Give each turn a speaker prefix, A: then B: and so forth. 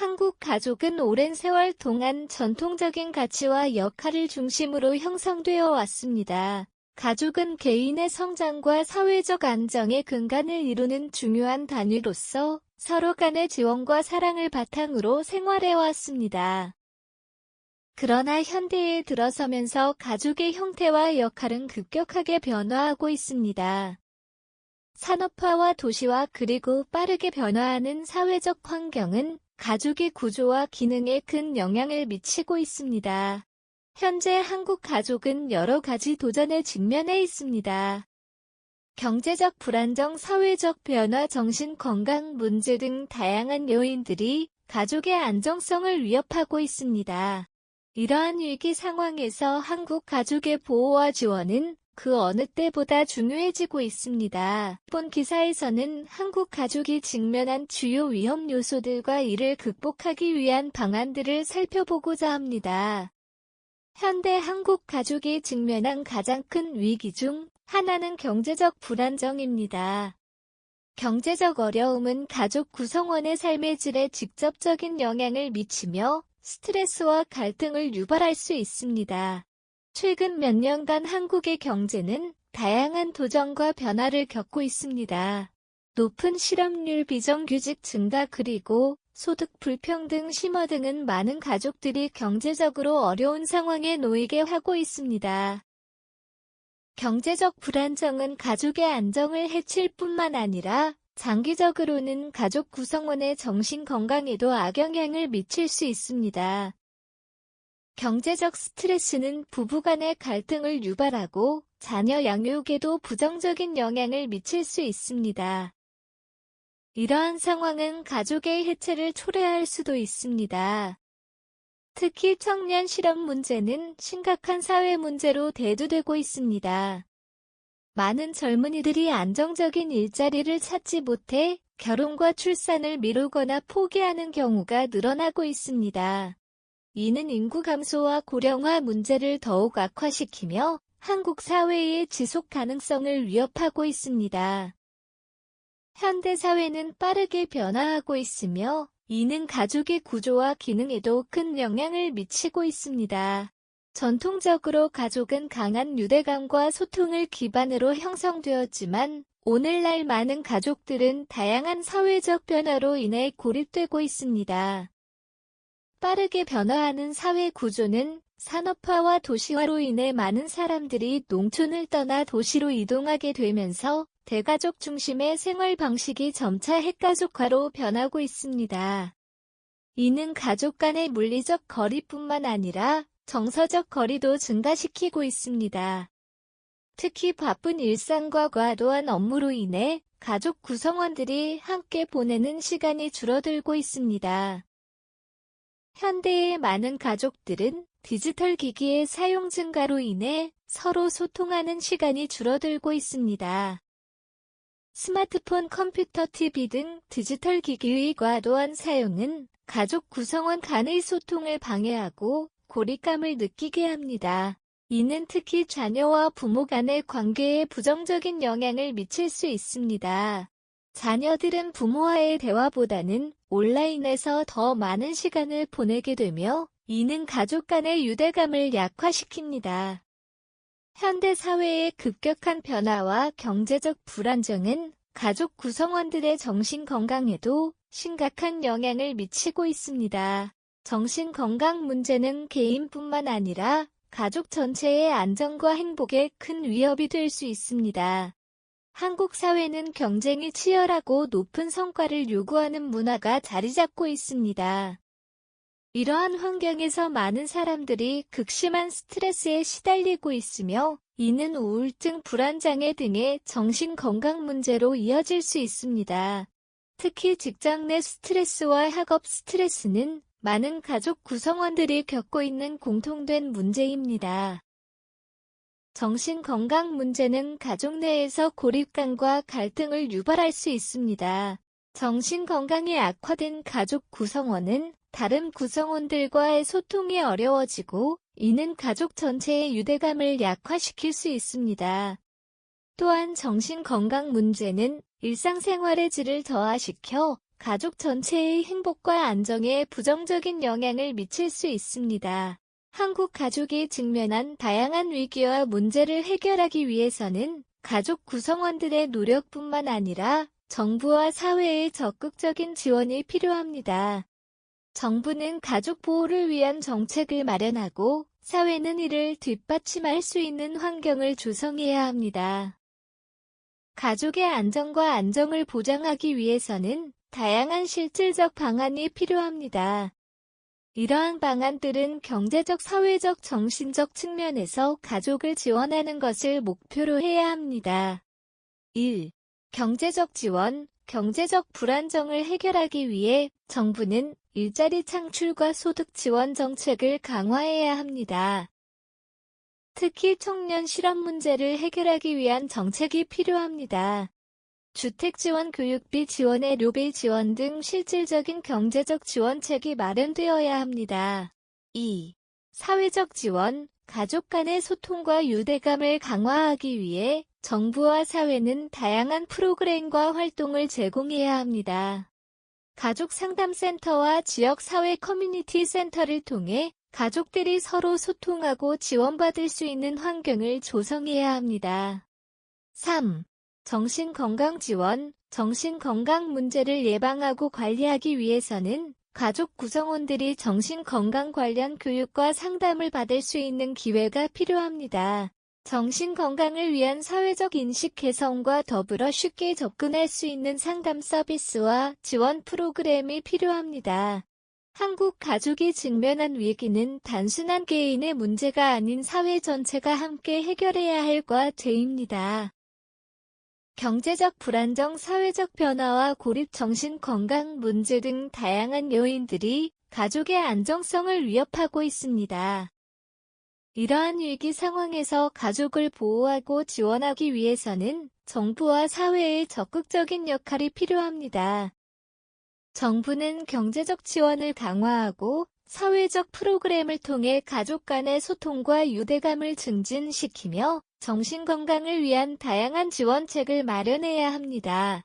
A: 한국 가족은 오랜 세월 동안 전통적인 가치와 역할을 중심으로 형성되어 왔습니다. 가족은 개인의 성장과 사회적 안정의 근간을 이루는 중요한 단위로서 서로 간의 지원과 사랑을 바탕으로 생활해 왔습니다. 그러나 현대에 들어서면서 가족의 형태와 역할은 급격하게 변화하고 있습니다. 산업화와 도시화 그리고 빠르게 변화하는 사회적 환경은 가족의 구조와 기능에 큰 영향을 미치고 있습니다. 현재 한국 가족은 여러 가지 도전에 직면해 있습니다. 경제적 불안정, 사회적 변화, 정신 건강 문제 등 다양한 요인들이 가족의 안정성을 위협하고 있습니다. 이러한 위기 상황에서 한국 가족의 보호와 지원은 그 어느 때보다 중요해지고 있습니다. 본 기사에서는 한국 가족이 직면한 주요 위험 요소들과 이를 극복하기 위한 방안들을 살펴보고자 합니다. 현대 한국 가족이 직면한 가장 큰 위기 중 하나는 경제적 불안정입니다. 경제적 어려움은 가족 구성원의 삶의 질에 직접적인 영향을 미치며 스트레스와 갈등을 유발할 수 있습니다. 최근 몇 년간 한국의 경제는 다양한 도전과 변화를 겪고 있습니다. 높은 실업률 비정규직 증가 그리고 소득 불평등 심화 등은 많은 가족들이 경제적으로 어려운 상황에 놓이게 하고 있습니다. 경제적 불안정은 가족의 안정을 해칠 뿐만 아니라 장기적으로는 가족 구성원의 정신 건강에도 악영향을 미칠 수 있습니다. 경제적 스트레스는 부부간의 갈등을 유발하고 자녀 양육에도 부정적인 영향을 미칠 수 있습니다. 이러한 상황은 가족의 해체를 초래할 수도 있습니다. 특히 청년 실업 문제는 심각한 사회 문제로 대두되고 있습니다. 많은 젊은이들이 안정적인 일자리를 찾지 못해 결혼과 출산을 미루거나 포기하는 경우가 늘어나고 있습니다. 이는 인구 감소와 고령화 문제를 더욱 악화시키며 한국 사회의 지속 가능성을 위협하고 있습니다. 현대 사회는 빠르게 변화하고 있으며 이는 가족의 구조와 기능에도 큰 영향을 미치고 있습니다. 전통적으로 가족은 강한 유대감과 소통을 기반으로 형성되었지만 오늘날 많은 가족들은 다양한 사회적 변화로 인해 고립되고 있습니다. 빠르게 변화하는 사회 구조는 산업화와 도시화로 인해 많은 사람들이 농촌을 떠나 도시로 이동하게 되면서 대가족 중심의 생활 방식이 점차 핵가족화로 변하고 있습니다. 이는 가족 간의 물리적 거리뿐만 아니라 정서적 거리도 증가시키고 있습니다. 특히 바쁜 일상과 과도한 업무로 인해 가족 구성원들이 함께 보내는 시간이 줄어들고 있습니다. 현대의 많은 가족들은 디지털 기기의 사용 증가로 인해 서로 소통하는 시간이 줄어들고 있습니다. 스마트폰, 컴퓨터, TV 등 디지털 기기의 과도한 사용은 가족 구성원 간의 소통을 방해하고 고립감을 느끼게 합니다. 이는 특히 자녀와 부모 간의 관계에 부정적인 영향을 미칠 수 있습니다. 자녀들은 부모와의 대화보다는 온라인에서 더 많은 시간을 보내게 되며 이는 가족 간의 유대감을 약화시킵니다. 현대 사회의 급격한 변화와 경제적 불안정은 가족 구성원들의 정신 건강에도 심각한 영향을 미치고 있습니다. 정신 건강 문제는 개인뿐만 아니라 가족 전체의 안정과 행복에 큰 위협이 될 수 있습니다. 한국 사회는 경쟁이 치열하고 높은 성과를 요구하는 문화가 자리 잡고 있습니다. 이러한 환경에서 많은 사람들이 극심한 스트레스에 시달리고 있으며 이는 우울증, 불안장애 등의 정신건강 문제로 이어질 수 있습니다. 특히 직장 내 스트레스와 학업 스트레스는 많은 가족 구성원들이 겪고 있는 공통된 문제입니다. 정신건강 문제는 가족 내에서 고립감과 갈등을 유발할 수 있습니다. 정신건강이 악화된 가족 구성원은 다른 구성원들과의 소통이 어려워지고 이는 가족 전체의 유대감을 약화시킬 수 있습니다. 또한 정신건강 문제는 일상생활의 질을 저하시켜 가족 전체의 행복과 안정에 부정적인 영향을 미칠 수 있습니다. 한국 가족이 직면한 다양한 위기와 문제를 해결하기 위해서는 가족 구성원들의 노력뿐만 아니라 정부와 사회의 적극적인 지원이 필요합니다. 정부는 가족 보호를 위한 정책을 마련하고 사회는 이를 뒷받침할 수 있는 환경을 조성해야 합니다. 가족의 안정과 안정을 보장하기 위해서는 다양한 실질적 방안이 필요합니다. 이러한 방안들은 경제적, 사회적, 정신적 측면에서 가족을 지원하는 것을 목표로 해야 합니다. 1. 경제적 지원, 경제적 불안정을 해결하기 위해 정부는 일자리 창출과 소득 지원 정책을 강화해야 합니다. 특히 청년 실업 문제를 해결하기 위한 정책이 필요합니다. 주택 지원, 교육비 지원의 료비 지원 등 실질적인 경제적 지원책이 마련되어야 합니다. 2. 사회적 지원, 가족 간의 소통과 유대감을 강화하기 위해 정부와 사회는 다양한 프로그램과 활동을 제공해야 합니다. 가족 상담센터와 지역 사회 커뮤니티 센터를 통해 가족들이 서로 소통하고 지원받을 수 있는 환경을 조성해야 합니다. 3. 정신건강 지원, 정신건강 문제를 예방하고 관리하기 위해서는 가족 구성원들이 정신건강 관련 교육과 상담을 받을 수 있는 기회가 필요합니다. 정신건강을 위한 사회적 인식 개선과 더불어 쉽게 접근할 수 있는 상담 서비스와 지원 프로그램이 필요합니다. 한국 가족이 직면한 위기는 단순한 개인의 문제가 아닌 사회 전체가 함께 해결해야 할 과제입니다. 경제적 불안정, 사회적 변화와 고립 정신 건강 문제 등 다양한 요인들이 가족의 안정성을 위협하고 있습니다. 이러한 위기 상황에서 가족을 보호하고 지원하기 위해서는 정부와 사회의 적극적인 역할이 필요합니다. 정부는 경제적 지원을 강화하고 사회적 프로그램을 통해 가족 간의 소통과 유대감을 증진시키며 정신건강을 위한 다양한 지원책을 마련해야 합니다.